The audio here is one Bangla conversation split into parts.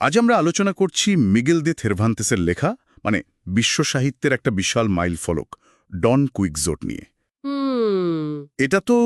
আজ আমরা আলোচনা করছি মিগেল দে থেরভান্তেসের লেখা মানে বিশ্ব সাহিত্যের একটা বিশাল মাইল ফলক ডন কুইকজোট নিয়ে। এটা তো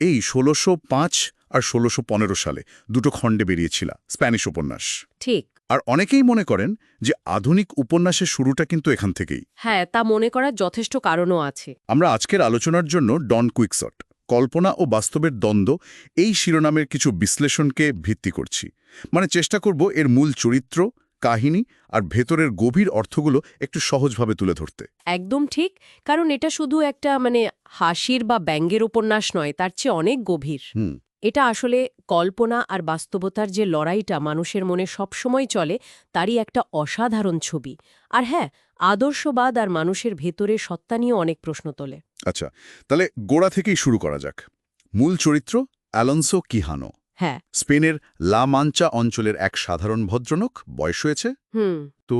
এই ষোলোশো পাঁচ আর ষোলোশো পনেরো সালে দুটো খণ্ডে বেরিয়েছিল স্প্যানিশ উপন্যাস। ঠিক। আর অনেকেই মনে করেন যে আধুনিক উপন্যাসের শুরুটা কিন্তু এখান থেকেই। হ্যাঁ তা মনে করার যথেষ্ট কারণও আছে। আমরা আজকের আলোচনার জন্য ডন কুইকসট কল্পনা ও বাস্তবের দ্বন্দ্ব এই শিরোনামের কিছু বিশ্লেষণকে ভিত্তি করছি। মানে চেষ্টা করব এর মূল চরিত্র কাহিনী আর ভেতরের গভীর অর্থগুলো একটু সহজভাবে তুলে ধরতে। একদম ঠিক কারণ এটা শুধু একটা মানে হাসির বা ব্যঙ্গের উপন্যাস নয় তার চেয়ে অনেক গভীর। হুম। এটা আসলে কল্পনা আর বাস্তবতার যে লড়াইটা মানুষের মনে সবসময় চলে তারই একটা অসাধারণ ছবি। আর হ্যাঁ আদর্শবাদ আর মানুষের ভেতরে সত্তা নিয়ে অনেক প্রশ্ন তোলে। আচ্ছা তাহলে গোড়া থেকেই শুরু করা যাক। মূল চরিত্র অ্যালন্সো কিহানো। হ্যাঁ। স্পেনের লা মাঞ্চা অঞ্চলের এক সাধারণ ভদ্রলোক বয়স হয়েছে। হুম। তো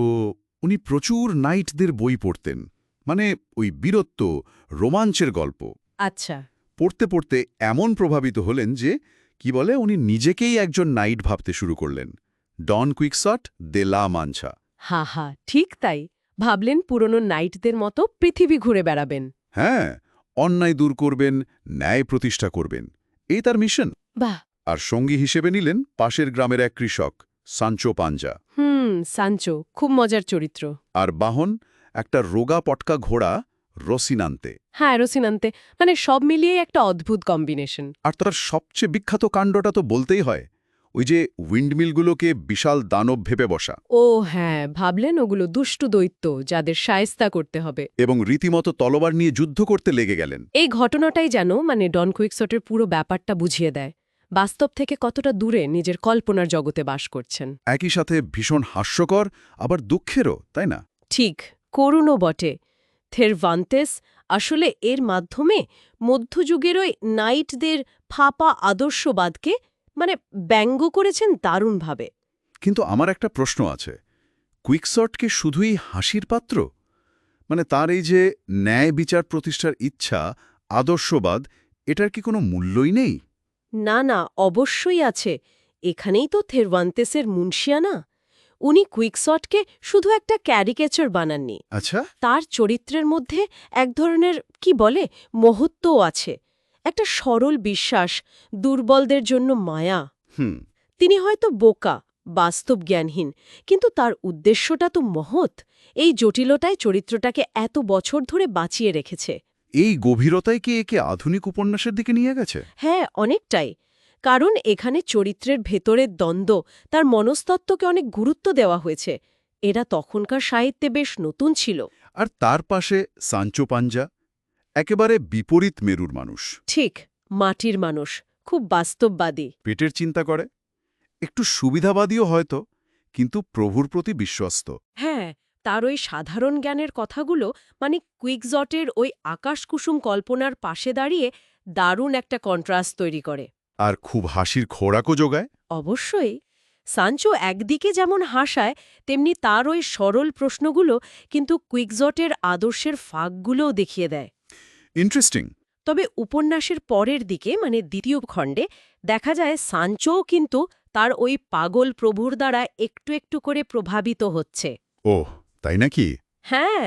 উনি প্রচুর নাইটদের বই পড়তেন। মানে ওই বীরত্ব রোমাঞ্চের গল্প। আচ্ছা। পড়তে পড়তে এমন প্রভাবিত হলেন যে কি বলে উনি নিজেকেই একজন নাইট ভাবতে শুরু করলেন। ডন কুইকসট দে লা মাঞ্চা হা হা ঠিক তাই। ভাবলেন পুরনো নাইটদের মতো পৃথিবী ঘুরে বেড়াবেন। হ্যাঁ অন্যায় দূর করবেন ন্যায় প্রতিষ্ঠা করবেন। এই তার মিশন। বাহ! আর সঙ্গী হিসেবে নিলেন পাশের গ্রামের এক কৃষক সাঞ্চো পাঞ্জা। হুম সাঞ্চো খুব মজার চরিত্র। আর বাহন একটা রোগা পটকা ঘোড়া রসিনান্তে। হ্যাঁ রসিনান্তে। মানে সব মিলিয়ে একটা অদ্ভুত কম্বিনেশন আর তার সবচেয়ে বিখ্যাত কাণ্ডটা তো বলতেই হয় ওই যে উইন্ডমিলগুলোকে বিশাল দানব ভেবে বসা। ও হ্যাঁ ভাবলেন ওগুলো দুষ্টু দৈত্য যাদের সায়স্তা করতে হবে। এবং রীতিমতো তলবার নিয়ে যুদ্ধ করতে লেগে গেলেন। এই ঘটনাটাই যেন মানে ডন কুইকসটের পুরো ব্যাপারটা বুঝিয়ে দেয় বাস্তব থেকে কতটা দূরে নিজের কল্পনার জগতে বাস করছেন। একই সাথে ভীষণ হাস্যকর আবার দুঃখেরও তাই না? ঠিক করুণও বটে। থেরভান্তেস আসলে এর মাধ্যমে মধ্যযুগের ওই নাইটদের ফাঁপা আদর্শবাদকে মানে ব্যঙ্গ করেছেন দারুণভাবে। কিন্তু আমার একটা প্রশ্ন আছে। কুইকসটকে শুধুই হাসির পাত্র? মানে তার এই যে ন্যায় বিচার প্রতিষ্ঠার ইচ্ছা আদর্শবাদ এটার কি কোনো মূল্যই নেই? না না অবশ্যই আছে। এখানেই তো থেরভান্তেসের মুন্সিয়ানা উনি কুইকসটকে শুধু একটা ক্যারিকেচার বানাননি। আচ্ছা। তার চরিত্রের মধ্যে এক ধরনের কি বলে মহত্বও আছে। একটা সরল বিশ্বাস দুর্বলদের জন্য মায়া। হুম। তিনি হয়তো বোকা বাস্তব জ্ঞানহীন কিন্তু তার উদ্দেশ্যটা তো মহৎ। এই জটিলতায় চরিত্রটাকে এত বছর ধরে বাঁচিয়ে রেখেছে। এই গভীরতায় কি একে আধুনিক উপন্যাসের দিকে নিয়ে গেছে? হ্যাঁ অনেকটাই। কারণ এখানে চরিত্রের ভেতরের দ্বন্দ্ব তার মনস্তত্ত্বকে অনেক গুরুত্ব দেওয়া হয়েছে। এরা তখনকার সাহিত্যে বেশ নতুন ছিল। আর তার পাশে সাঞ্চো পাঞ্জা একেবারে বিপরীত মেরুর মানুষ। ঠিক মাটির মানুষ খুব বাস্তববাদী। পেটের চিন্তা করে একটু সুবিধাবাদীও হয়তো কিন্তু প্রভুর প্রতি বিশ্বস্ত। হ্যাঁ তার ওই সাধারণ জ্ঞানের কথাগুলো মানে কুইকজটের ওই আকাশকুসুম কল্পনার পাশে দাঁড়িয়ে দারুণ একটা কন্ট্রাস্ট তৈরি করে। আর খুব হাসির খোরাকও যোগায়? অবশ্যই। সাঞ্চো একদিকে যেমন হাসায় তেমনি তার ওই সরল প্রশ্নগুলো কিন্তু কুইকজটের আদর্শের ফাঁকগুলোও দেখিয়ে দেয়। ইন্টারেস্টিং। তবে উপন্যাসের পরের দিকে মানে দ্বিতীয় খণ্ডে দেখা যায় সাঞ্চোও কিন্তু তার ওই পাগল প্রভুর দ্বারা একটু একটু করে প্রভাবিত হচ্ছে। ওহ তাই নাকি? হ্যাঁ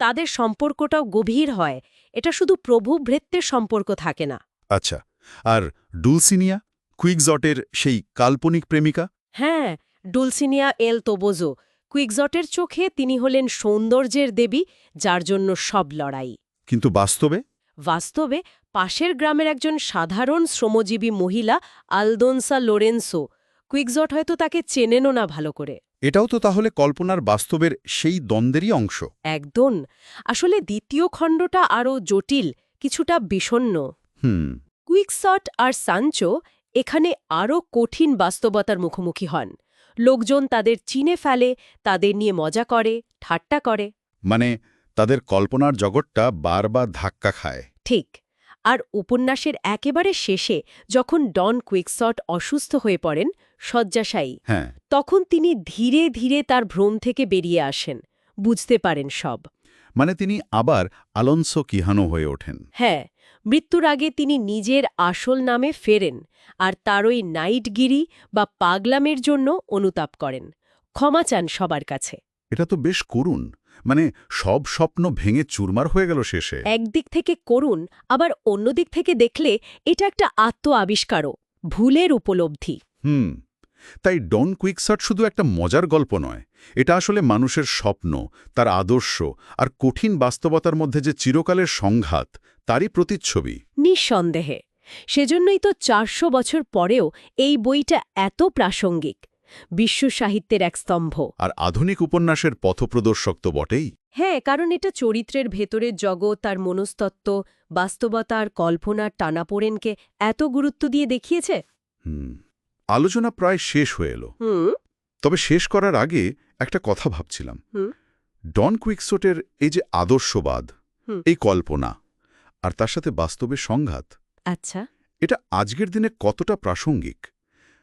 তাদের সম্পর্কটাও গভীর হয়। এটা শুধু প্রভু ভৃত্যের সম্পর্ক থাকে না। আচ্ছা আর ডুলসিনিয়া কুইকজটের সেই কাল্পনিক প্রেমিকা? হ্যাঁ ডুলসিনিয়া এল তোবোজো কুইকজটের চোখে তিনি হলেন সৌন্দর্যের দেবী যার জন্য সব লড়াই। কিন্তু বাস্তবে? বাস্তবে পাশের গ্রামের একজন সাধারণ শ্রমজীবী মহিলা আলদোনসা লোরেন্সো কুইকজট হয়তো তাকে চেনেনও না ভালো করে। এটাও তো তাহলে কল্পনার বাস্তবের সেই দ্বন্দ্বেরই অংশ। একদম। আসলে দ্বিতীয় খণ্ডটা আরও জটিল কিছুটা বিষণ্ন হুম। কুইকসট আর সাঞ্চো এখানে আরও কঠিন বাস্তবতার মুখোমুখি হন। লোকজন তাদের চিনে ফেলে তাদের নিয়ে মজা করে ঠাট্টা করে। মানে তাদের কল্পনার জগৎটা বারবার ধাক্কা খায়। ঠিক। আর উপন্যাসের একেবারে শেষে যখন ডন কুইকসট অসুস্থ হয়ে পড়েন শয্যাশায়ী হ্যাঁ। তখন তিনি ধীরে ধীরে তার ভ্রম থেকে বেরিয়ে আসেন। বুঝতে পারেন সব। মানে তিনি আবার আলন্সো কিহানো হয়ে ওঠেন। হ্যাঁ মৃত্যুর আগে তিনি নিজের আসল নামে ফেরেন আর তার ওই নাইটগিরি বা পাগলামের জন্য অনুতাপ করেন। ক্ষমা চান সবার কাছে। এটা তো বেশ করুণ। মানে সব স্বপ্ন ভেঙে চুরমার হয়ে গেল শেষে। একদিক থেকে করুন আবার অন্যদিক থেকে দেখলে এটা একটা আত্ম আবিষ্কারও ভুলের উপলব্ধি। হুম তাই ডন কুইকসাট শুধু একটা মজার গল্প নয়। এটা আসলে মানুষের স্বপ্ন তার আদর্শ আর কঠিন বাস্তবতার মধ্যে যে চিরকালের সংঘাত তারই প্রতিচ্ছবি। নিঃসন্দেহে। সেজন্যই তো চারশো বছর পরেও এই বইটা এত প্রাসঙ্গিক। বিশ্ব সাহিত্যের এক স্তম্ভ। আর আধুনিক উপন্যাসের পথপ্রদর্শক তো বটেই। হ্যাঁ কারণ এটা চরিত্রের ভেতরের জগৎ তার মনস্তত্ত্ব বাস্তবতা আর কল্পনার টানাপোড়েনকে এত গুরুত্ব দিয়ে দেখিয়েছে। হুম আলোচনা প্রায় শেষ হয়ে এলো। হুম। তবে শেষ করার আগে একটা কথা ভাবছিলাম। হুম। ডন কুইকসোটের এই যে আদর্শবাদ এই কল্পনা আর তার সাথে বাস্তবে সংঘাত। আচ্ছা। এটা আজকের দিনে কতটা প্রাসঙ্গিক?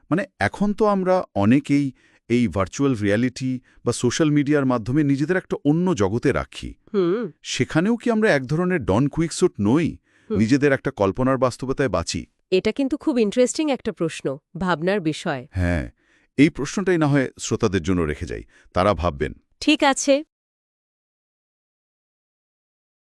মানে এখন তো আমরা অনেকেই এই ভার্চুয়াল রিয়ালিটি বা সোশ্যাল মিডিয়ার মাধ্যমে নিজেদের একটা অন্য জগতে রাখি। সেখানেও কি আমরা এক ধরনের ডন কুইকসোট নই? নিজেদের একটা কল্পনার বাস্তবতায় বাঁচি? এটা কিন্তু খুব ইন্টারেস্টিং একটা প্রশ্ন ভাবনার বিষয়। হ্যাঁ এই প্রশ্নটাই না হয় শ্রোতাদের জন্য রেখে যাই তারা ভাববেন। ঠিক আছে।